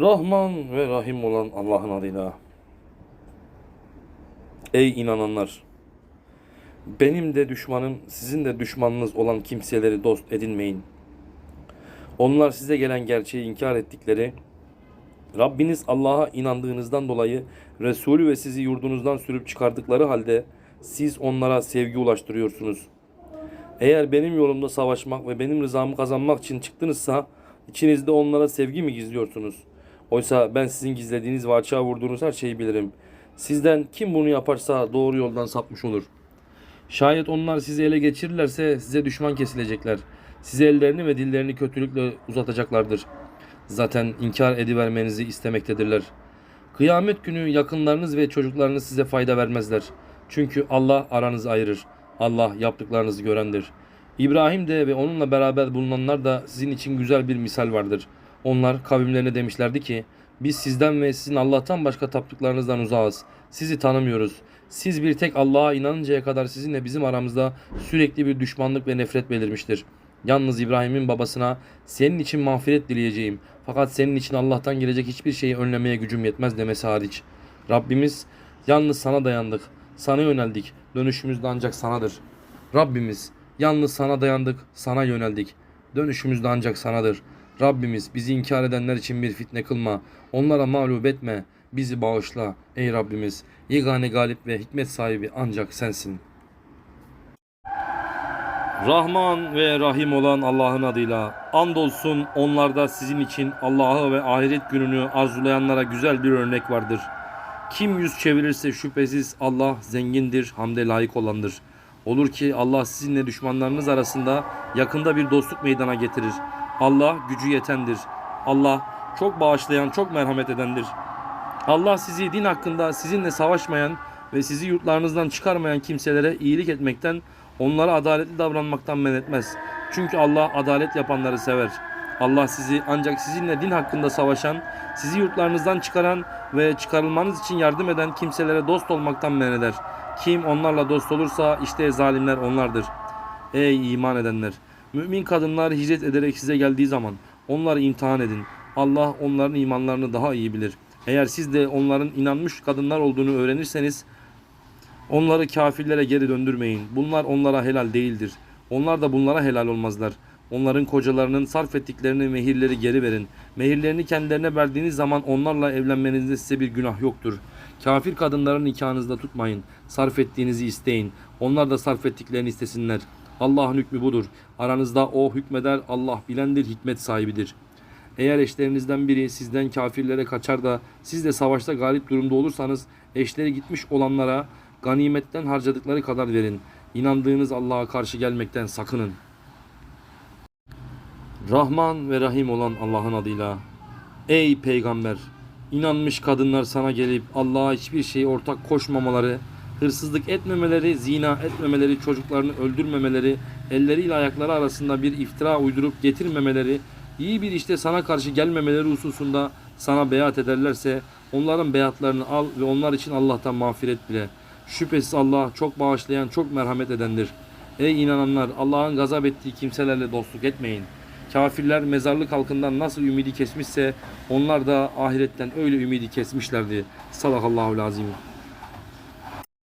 Rahman ve Rahim olan Allah'ın adıyla. Ey inananlar! Benim de düşmanım, sizin de düşmanınız olan kimseleri dost edinmeyin. Onlar size gelen gerçeği inkar ettikleri, Rabbiniz Allah'a inandığınızdan dolayı Resulü ve sizi yurdunuzdan sürüp çıkardıkları halde siz onlara sevgi ulaştırıyorsunuz. Eğer benim yolumda savaşmak ve benim rızamı kazanmak için çıktınızsa içinizde onlara sevgi mi gizliyorsunuz? Oysa ben sizin gizlediğiniz ve açığa vurduğunuz her şeyi bilirim. Sizden kim bunu yaparsa doğru yoldan sapmış olur. Şayet onlar sizi ele geçirirlerse size düşman kesilecekler. Size ellerini ve dillerini kötülükle uzatacaklardır. Zaten inkar edivermenizi istemektedirler. Kıyamet günü yakınlarınız ve çocuklarınız size fayda vermezler. Çünkü Allah aranızı ayırır. Allah yaptıklarınızı görendir. İbrahim de ve onunla beraber bulunanlar da sizin için güzel bir misal vardır. Onlar kavimlerine demişlerdi ki biz sizden ve sizin Allah'tan başka taptıklarınızdan uzağız. Sizi tanımıyoruz. Siz bir tek Allah'a inanıncaya kadar sizinle bizim aramızda sürekli bir düşmanlık ve nefret belirmiştir. Yalnız İbrahim'in babasına senin için mağfiret dileyeceğim. Fakat senin için Allah'tan gelecek hiçbir şeyi önlemeye gücüm yetmez demesi hariç. Rabbimiz yalnız sana dayandık. Sana yöneldik. Dönüşümüz de ancak sanadır. Rabbimiz yalnız sana dayandık. Sana yöneldik. Dönüşümüz de ancak sanadır. Rabbimiz bizi inkar edenler için bir fitne kılma. Onlara mağlup etme. Bizi bağışla ey Rabbimiz. Yegane galip ve hikmet sahibi ancak sensin. Rahman ve Rahim olan Allah'ın adıyla andolsun onlarda sizin için Allah'ı ve ahiret gününü arzulayanlara güzel bir örnek vardır. Kim yüz çevirirse şüphesiz Allah zengindir, hamde layık olandır. Olur ki Allah sizinle düşmanlarınız arasında yakında bir dostluk meydana getirir. Allah gücü yetendir. Allah çok bağışlayan, çok merhamet edendir. Allah sizi din hakkında sizinle savaşmayan ve sizi yurtlarınızdan çıkarmayan kimselere iyilik etmekten, onlara adaletli davranmaktan men etmez. Çünkü Allah adalet yapanları sever. Allah sizi ancak sizinle din hakkında savaşan, sizi yurtlarınızdan çıkaran ve çıkarılmanız için yardım eden kimselere dost olmaktan men eder. Kim onlarla dost olursa işte zalimler onlardır. Ey iman edenler! Mümin kadınlar hicret ederek size geldiği zaman onları imtihan edin. Allah onların imanlarını daha iyi bilir. Eğer siz de onların inanmış kadınlar olduğunu öğrenirseniz onları kafirlere geri döndürmeyin. Bunlar onlara helal değildir. Onlar da bunlara helal olmazlar. Onların kocalarının sarf ettiklerini mehirleri geri verin. Mehirlerini kendilerine verdiğiniz zaman onlarla evlenmenizde size bir günah yoktur. Kafir kadınların nikahınızda tutmayın. Sarf ettiğinizi isteyin. Onlar da sarf ettiklerini istesinler. Allah'ın hükmü budur. Aranızda o hükmeder. Allah bilendir, hikmet sahibidir. Eğer eşlerinizden biri sizden kafirlere kaçar da siz de savaşta galip durumda olursanız eşleri gitmiş olanlara ganimetten harcadıkları kadar verin. İnandığınız Allah'a karşı gelmekten sakının. Rahman ve Rahim olan Allah'ın adıyla. Ey peygamber! İnanmış kadınlar sana gelip Allah'a hiçbir şey ortak koşmamaları, hırsızlık etmemeleri, zina etmemeleri, çocuklarını öldürmemeleri, elleriyle ayakları arasında bir iftira uydurup getirmemeleri, iyi bir işte sana karşı gelmemeleri hususunda sana beyat ederlerse onların beyatlarını al ve onlar için Allah'tan mağfiret bile. Şüphesiz Allah çok bağışlayan, çok merhamet edendir. Ey inananlar Allah'ın gazap ettiği kimselerle dostluk etmeyin. Kafirler mezarlık halkından nasıl ümidi kesmişse onlar da ahiretten öyle ümidi kesmişlerdi. Sadakallahu lazim.